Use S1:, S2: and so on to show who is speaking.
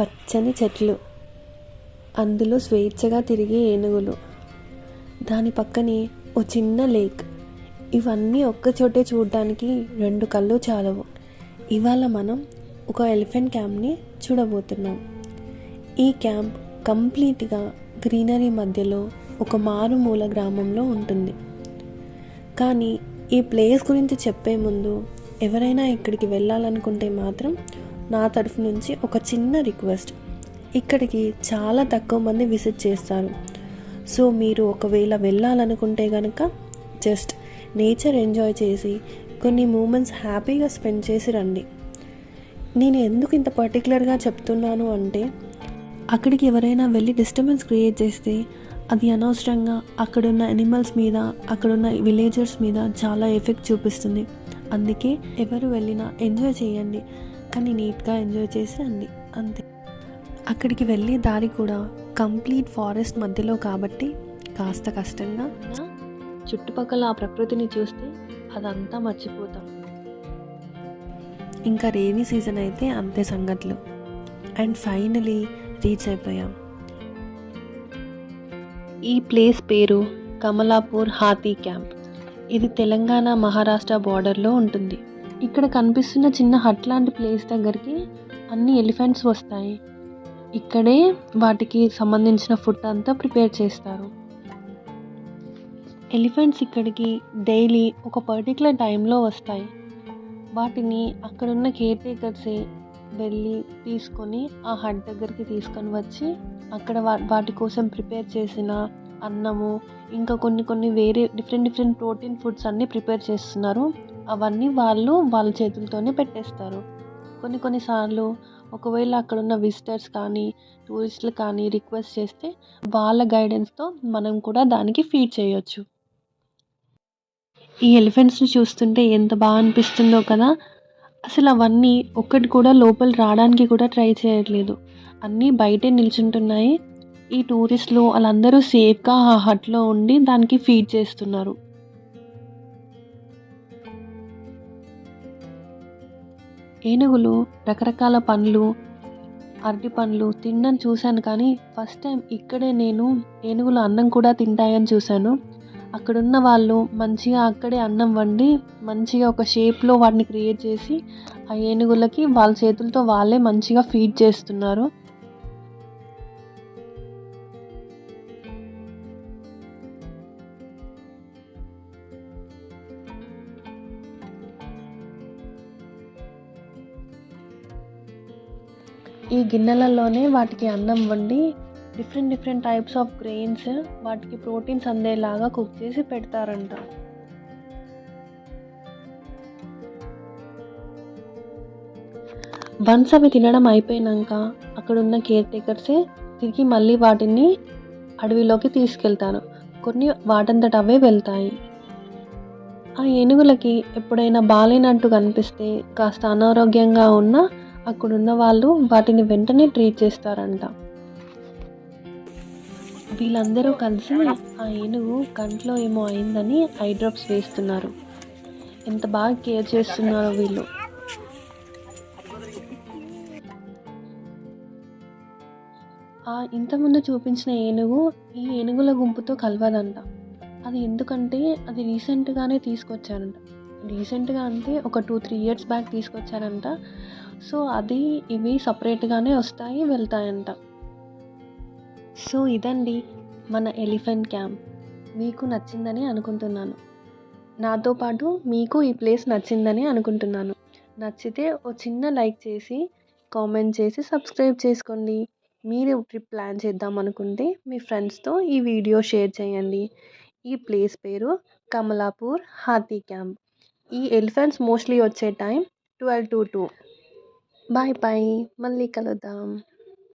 S1: పచ్చని చెట్లు. అందులో స్వేచ్ఛగా తిరిగే ఏనుగులు. దాని పక్కనే ఓ చిన్న లేక్. ఇవన్నీ ఒక్కచోటే చూడడానికి రెండు కళ్ళు చాలవు. ఇవాళ మనం ఒక ఎలిఫెంట్ క్యాంప్ని చూడబోతున్నాం. ఈ క్యాంప్ కంప్లీట్గా గ్రీనరీ మధ్యలో ఒక మారుమూల గ్రామంలో ఉంటుంది. కానీ ఈ ప్లేస్ గురించి చెప్పే ముందు ఎవరైనా ఇక్కడికి వెళ్ళాలనుకుంటే మాత్రం నా తరఫు నుంచి ఒక చిన్న రిక్వెస్ట్. ఇక్కడికి చాలా తక్కువ మంది విజిట్ చేస్తారు. సో మీరు ఒకవేళ వెళ్ళాలనుకుంటే కనుక జస్ట్ నేచర్ ఎంజాయ్ చేసి కొన్ని మూమెంట్స్ హ్యాపీగా స్పెండ్ చేసి రండి. నేను ఎందుకు ఇంత పర్టికులర్గా చెప్తున్నాను అంటే అక్కడికి ఎవరైనా వెళ్ళి డిస్టర్బెన్స్ క్రియేట్ చేస్తే అది అనవసరంగా అక్కడున్న అనిమల్స్ మీద అక్కడున్న విలేజర్స్ మీద చాలా ఎఫెక్ట్ చూపిస్తుంది. అందుకే ఎవరు వెళ్ళినా ఎంజాయ్ చేయండి. కానీ నీట్గా ఎంజాయ్ చేసి రండి అంతే. అక్కడికి వెళ్ళే దారి కూడా కంప్లీట్ ఫారెస్ట్ మధ్యలో కాబట్టి కాస్త కష్టంగా. చుట్టుపక్కల ఆ ప్రకృతిని చూస్తే అదంతా మర్చిపోతాం. ఇంకా రేనీ సీజన్ అయితే అంతే సంగతులు. అండ్ ఫైనలీ రీచ్ అయిపోయాం. ఈ ప్లేస్ పేరు కమలాపూర్ హాతీ క్యాంప్. ఇది తెలంగాణ మహారాష్ట్ర బార్డర్లో ఉంటుంది. ఇక్కడ కనిపిస్తున్న చిన్న హట్ లాంటి ప్లేస్ దగ్గరికి అన్ని ఎలిఫెంట్స్ వస్తాయి. ఇక్కడే వాటికి సంబంధించిన ఫుడ్ అంతా ప్రిపేర్ చేస్తారు. ఎలిఫెంట్స్ ఇక్కడికి డైలీ ఒక పర్టికులర్ టైంలో వస్తాయి. వాటిని అక్కడున్న కేర్ టేకర్సే వెళ్ళి తీసుకొని ఆ హట్ దగ్గరికి తీసుకొని వచ్చి అక్కడ వా వాటి కోసం ప్రిపేర్ చేసిన అన్నము ఇంకా కొన్ని కొన్ని వేరే డిఫరెంట్ డిఫరెంట్ ప్రోటీన్ ఫుడ్స్ అన్నీ ప్రిపేర్ చేస్తున్నారు. అవన్నీ వాళ్ళు వాళ్ళ చేతులతోనే పెట్టేస్తారు. కొన్ని కొన్నిసార్లు ఒకవేళ అక్కడ ఉన్న విజిటర్స్ కానీ టూరిస్టులు కానీ రిక్వెస్ట్ చేస్తే వాళ్ళ గైడెన్స్తో మనం కూడా దానికి ఫీడ్ చేయొచ్చు. ఈ ఎలిఫెంట్స్ని చూస్తుంటే ఎంత బాగా అనిపిస్తుందో కదా! అసలు అవన్నీ ఒక్కటి కూడా లోపల రావడానికి కూడా ట్రై చేయట్లేదు. అన్నీ బయటే నిల్చుంటున్నాయి. ఈ టూరిస్టులు వాళ్ళందరూ సేఫ్గా ఆ హట్లో ఉండి దానికి ఫీడ్ చేస్తున్నారు. ఏనుగులు రకరకాల పండ్లు అరటి పండ్లు తినడం చూశాను కానీ ఫస్ట్ టైం ఇక్కడే నేను ఏనుగులు అన్నం కూడా తింటాయని చూశాను. అక్కడున్న వాళ్ళు మంచిగా అక్కడే అన్నం వండి మంచిగా ఒక షేప్లో వాటిని క్రియేట్ చేసి ఆ ఏనుగులకి వాళ్ళ చేతులతో వాళ్ళే మంచిగా ఫీడ్ చేస్తున్నారు. ఈ గిన్నెలలోనే వాటికి అన్నం వండి different different types of grains వాటికి ప్రోటీన్స్ అందేలాగా కుక్ చేసి పెడతారంట. వన్స్ అవి తినడం అయిపోయినాక అక్కడ ఉన్న కేర్ టేకర్సే తిరిగి మళ్ళీ వాటిని అడవిలోకి తీసుకెళ్తారు. కొన్ని వాటంతట అవే వెళ్తాయి. ఆ ఏనుగులకి ఎప్పుడైనా బాలేనట్టు కనిపిస్తే కాస్త అనారోగ్యంగా ఉన్నా అక్కడున్న వాళ్ళు వాటిని వెంటనే ట్రీట్ చేస్తారంట. వీళ్ళందరూ కలిసి ఆ ఏనుగు కంట్లో ఏమో అయిందని ఐ డ్రాప్స్ వేస్తున్నారు. ఎంత బాగా కేర్ చేస్తున్నారో వీళ్ళు. ఆ ఇంతకుముందు చూపించిన ఏనుగు ఈ ఏనుగుల గుంపుతో కలవదంట. అది ఎందుకంటే అది రీసెంట్గానే తీసుకొచ్చారంట. రీసెంట్గా అంటే ఒక టూ త్రీ ఇయర్స్ బ్యాక్ తీసుకొచ్చారంట. సో అది ఇవి సపరేట్గానే వస్తాయి వెళ్తాయంట. సో ఇదండి మన ఎలిఫెంట్ క్యాంప్. మీకు నచ్చిందని అనుకుంటున్నాను. నాతో పాటు మీకు ఈ ప్లేస్ నచ్చిందని అనుకుంటున్నాను. నచ్చితే ఓ చిన్న లైక్ చేసి కామెంట్ చేసి సబ్స్క్రైబ్ చేసుకోండి. మీరు ట్రిప్ ప్లాన్ చేద్దాం అనుకుంటే మీ ఫ్రెండ్స్తో ఈ వీడియో షేర్ చేయండి. ఈ ప్లేస్ పేరు కమలాపూర్ హాతీ క్యాంప్. ఈ ఎలిఫెంట్స్ మోస్ట్లీ వచ్చే time twelve to two bye bye మళ్ళీ కలుద్దాం.